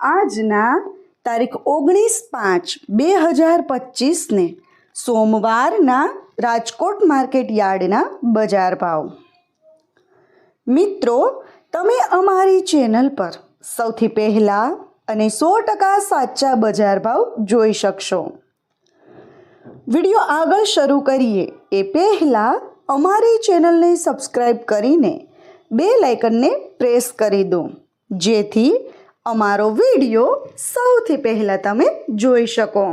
આજના તારીખ ઓગણીસ પાંચ બે હજાર પચીસને સોમવારના રાજકોટ માર્કેટ યાર્ડના બજાર ભાવ. મિત્રો, તમે અમારી ચેનલ પર સૌથી પહેલાં અને સો ટકા સાચા બજાર ભાવ જોઈ શકશો. વીડિયો આગળ શરૂ કરીએ એ પહેલાં અમારી ચેનલને સબસ્ક્રાઈબ કરીને બે લાઇકનને પ્રેસ કરી દો. જેથી અમારો વીડિયો સૌથી પહેલાં તમે જોઈ શકો.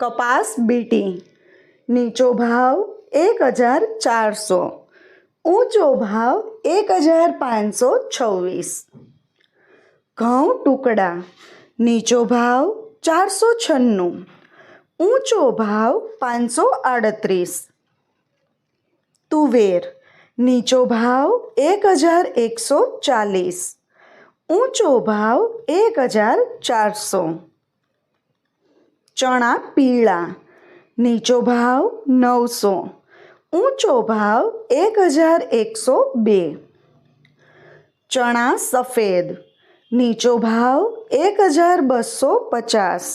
કપાસ બીટી, નીચો ભાવ એક હજાર ચારસો, ઊંચો ભાવ એક હજાર પાંચસો છવ્વીસ. ઘઉં ટુકડા, નીચો ભાવ ચારસો છન્નું, ઊંચો ભાવ પાંચસો આડત્રીસ. તુવેર, નીચો ભાવ એક હજાર એકસો ચાલીસ. ઊંચો ભાવ એક હજાર ચારસો. ચણા પીળા, નીચો ભાવ નવસો, ઊંચો ભાવ એક હજાર એકસો બે. ચણા સફેદ, નીચો ભાવ એક હજાર બસો પચાસ,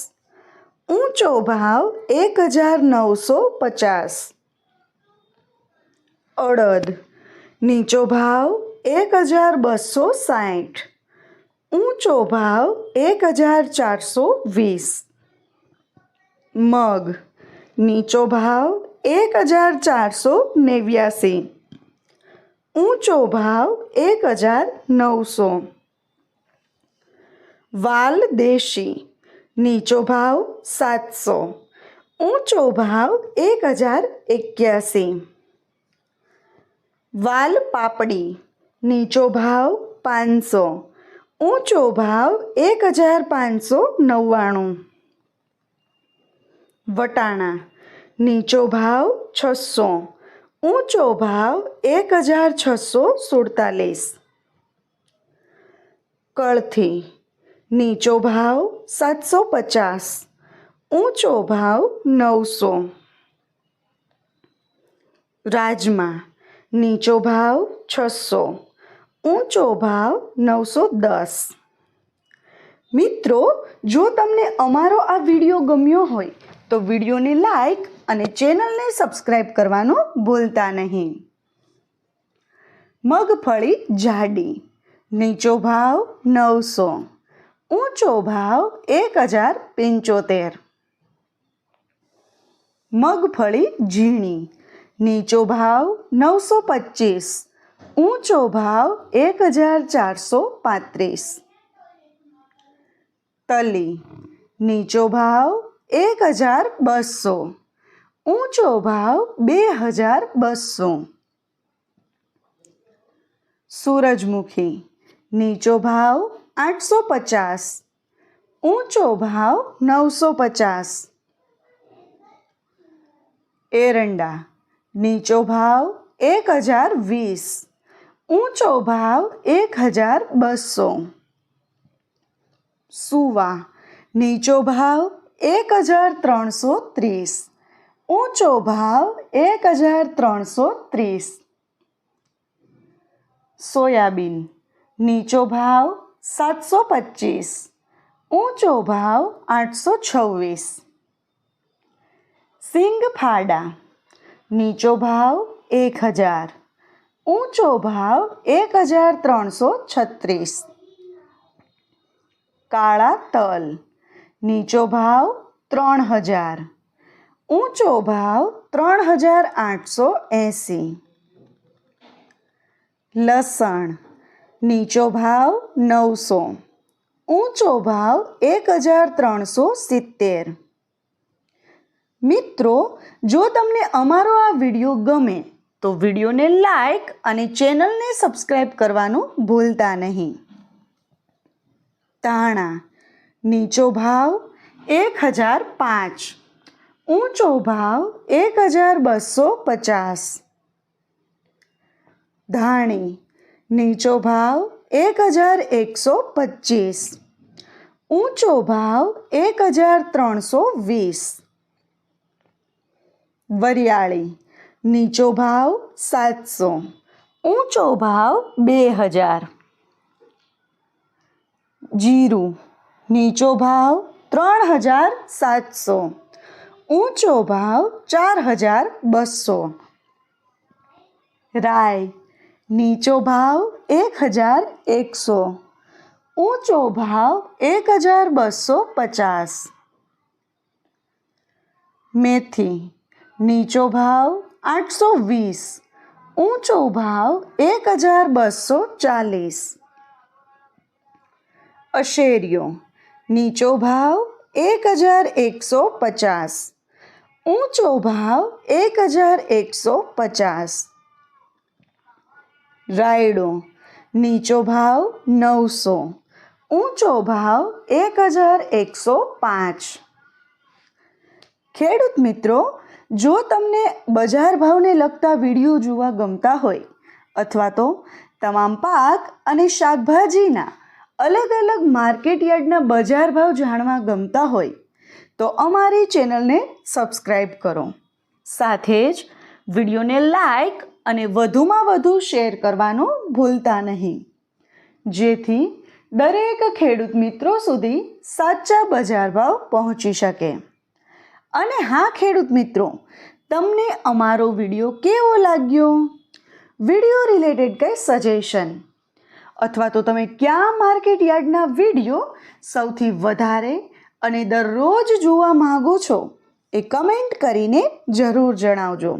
ઊંચો ભાવ એક હજાર નવસો પચાસ. અડદ, નીચો ભાવ એક હજાર બસો સાઠ ઊંચો ભાવ એક હજાર ચારસો વીસ. મગ. નીચો ભાવ એક હજાર ચારસો નેવ્યાસી. ઊંચો ભાવ એક હજાર નવસો. વાલ દેશી. નીચો ભાવ સાતસો. ઊંચો ભાવ એક હજાર એક્યાસી. વાલ પાપડી. નીચો ભાવ પાંચસો. ઊંચો ભાવ એક હજાર પાંચસો નવ્વાણું. વટાણા, નીચો ભાવ છસો. ઊંચો ભાવ એક હજાર છસો સુડતાલીસ. કળથી, નીચો ભાવ સાતસો પચાસ. ઊંચો ભાવ નવસો. રાજમા, નીચો ભાવ છસો. ઊંચો ભાવ નવસો દસ. મિત્રો, જો તમને અમારો આ વીડિયો ગમ્યો હોય, તો વિડીયોને લાઈક અને ચેનલને સબસ્ક્રાઈબ કરવાનું ભૂલતા નહીં. મગફળી જાડી, નીચો ભાવ નવસો, ઊંચો ભાવ એક હજાર પંચોતેર. મગફળી ઝીણી, નીચો ભાવ નવસો પચીસ. ઊંચો ભાવ એક હજાર ચારસો પાંત્રીસ. તલી, નીચો ભાવ એક હજાર બસો. ઊંચો ભાવ બે હજાર બસો. સૂરજમુખી, નીચો ભાવ આઠસો પચાસ. ઊંચો ભાવ નવસો પચાસ. એરંડા, નીચો ભાવ એક હજાર વીસ. ઊંચો ભાવ એક હજાર બસો. સુવા. નીચો ભાવ એક હજાર ત્રણસો ત્રીસ. ઊંચો ભાવ એક હજાર ત્રણસો ત્રીસ. સોયાબીન. નીચો ભાવ સાતસો પચીસ. ઊંચો ભાવ આઠસો છવ્વીસ. સિંગ ફાડા નીચો ભાવ એક હજાર. ઊંચો ભાવ એક હજાર ત્રણસો છત્રીસ. કાળા તલ, નીચો ભાવ ત્રણ હજાર. ઊંચો ભાવ ત્રણ હજાર આઠસો એંસી. લસણ, નીચો ભાવ નવસો. ઊંચો ભાવ એક હજાર ત્રણસો સિત્તેર. મિત્રો, જો તમને અમારો આ વીડિયો ગમે તો વિડીયોને લાઈક અને ચેનલને સબસ્ક્રાઈબ કરવાનું ભૂલતા નહીં. તાણા, નીચો ભાવ એક હજાર પાંચ. ઊંચો ભાવ એક હજાર બસો પચાસ. ધાણી, નીચો ભાવ એક હજાર એકસો પચીસ. ઊંચો ભાવ એક હજાર ત્રણસો વીસ. વરિયાળી નીચો ભાવ સાતસો ઊંચો ભાવ બે હજાર જીરું નીચો ભાવ ત્રણ હજાર સાતસો ઊંચો ભાવ ચાર હજાર બસો રાય નીચો ભાવ એક હજાર એકસો ઊંચો ભાવ એક હજાર બસો પચાસ મેથી નીચો ભાવ આઠસો વીસ. ઊંચો ભાવ એક હજાર બસો ચાલીસ. અશેરિયો નીચો ભાવ એક હજાર એકસો પચાસ. ઊંચો ભાવ એક હજાર એકસો પચાસ. રાયડો. નીચો ભાવ નવસો. ઊંચો ભાવ એક હજાર એકસો પાંચ. ખેડૂત મિત્રો જો તમને બજાર ભાવને લગતા વીડિયો જોવા ગમતા હોય, અથવા તો તમામ પાક અને શાકભાજીના અલગ અલગ માર્કેટ યાર્ડના બજાર ભાવ જાણવા ગમતા હોય, તો અમારી ચેનલને સબસ્ક્રાઈબ કરો. સાથે જ વિડીયોને લાઈક અને વધુમાં વધુ શેર કરવાનું ભૂલતા નહીં. જેથી દરેક ખેડૂત મિત્રો સુધી સાચા બજાર ભાવ પહોંચી શકે. અને હા, ખેડૂત મિત્રો, તમને અમારો વીડિયો કેવો લાગ્યો? વીડિયો રિલેટેડ કંઈ સજેશન અથવા તો તમે ક્યાં માર્કેટ યાર્ડના વીડિયો સૌથી વધારે અને દરરોજ જોવા માગો છો એ કમેન્ટ કરીને જરૂર જણાવજો.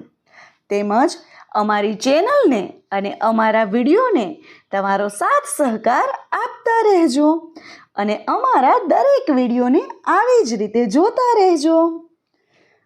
તેમજ અમારી ચેનલને અને અમારા વિડીયોને તમારો સાથ સહકાર આપતા રહેજો અને અમારા દરેક વિડીયોને આવી જ રીતે જોતા રહેજો.